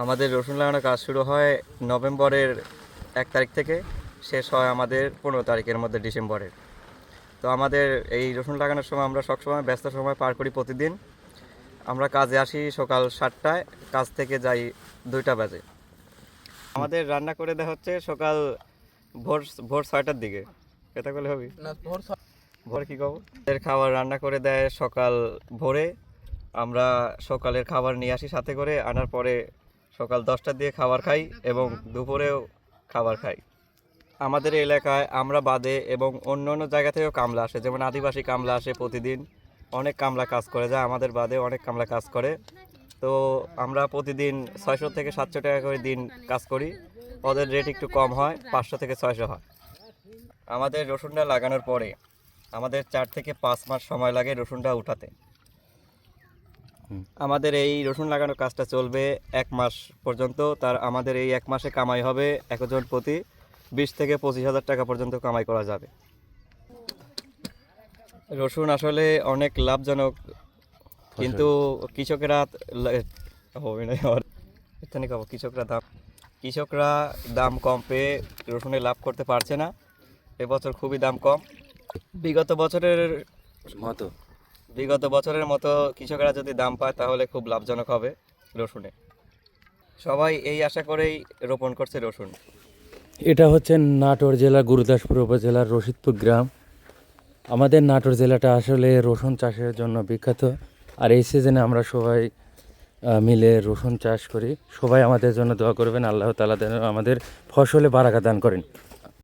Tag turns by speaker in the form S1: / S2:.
S1: আমাদের রসুন লাগানোর কাজ শুরু হয় নভেম্বরের এক তারিখ থেকে শেষ হয় আমাদের পনেরো তারিখের মধ্যে ডিসেম্বরের। তো আমাদের এই রসুন লাগানোর সময় আমরা সবসময় ব্যস্ত সময় পার করি প্রতিদিন। আমরা কাজে আসি সকাল সাতটায় কাজ থেকে যাই দুইটা বাজে। আমাদের রান্না করে দেওয়া হচ্ছে সকাল ভোর ভোর ছয়টার দিকে। এটা করলে হবে? ভোর কি কব এর খাবার রান্না করে দেয় সকাল ভোরে। আমরা সকালের খাবার নিয়ে আসি সাথে করে আনার পরে সকাল দশটার দিয়ে খাবার খাই এবং দুপুরেও খাবার খাই। আমাদের এলাকায় আমরা বাদে এবং অন্য অন্য জায়গা থেকেও কামলা আসে। যেমন আদিবাসী কামলা আসে প্রতিদিন। অনেক কামলা কাজ করে যায়। আমাদের বাদে অনেক কামলা কাজ করে। তো আমরা প্রতিদিন ছয়শো থেকে সাতশো টাকা করে দিন কাজ করি। ওদের রেট একটু কম হয়, পাঁচশো থেকে ছয়শো হয়। আমাদের রসুনটা লাগানোর পরে আমাদের চার থেকে পাঁচ মাস সময় লাগে রসুনটা উঠাতে। আমাদের এই রসুন লাগানোর কাজটা চলবে এক মাস পর্যন্ত। তার আমাদের এই এক মাসে কামাই হবে একজন প্রতি বিশ থেকে পঁচিশ হাজার টাকা পর্যন্ত কামাই করা যাবে। রসুন আসলে অনেক লাভজনক, কিন্তু কৃষকেরা এখানে কব, কৃষকরা দাম কৃষকরা দাম কম পেয়ে রসুনে লাভ করতে পারছে না। এবছর খুবই দাম কম। বিগত বছরের
S2: মতো
S1: বিগত বছরের মতো কৃষকেরা যদি দাম পায়, তাহলে খুব লাভজনক হবে রসুনে। সবাই এই আশা করেই রোপণ করছে রসুন।
S2: এটা হচ্ছে নাটোর জেলা, গুরুদাসপুর উপজেলার রশিদপুর গ্রাম। আমাদের নাটোর জেলাটা আসলে রসুন চাষের জন্য বিখ্যাত। আর এই সিজনে আমরা সবাই মিলে রসুন চাষ করি। সবাই আমাদের জন্য দোয়া করবেন, আল্লাহ তালা আমাদের ফসলে বারাকা দান করেন।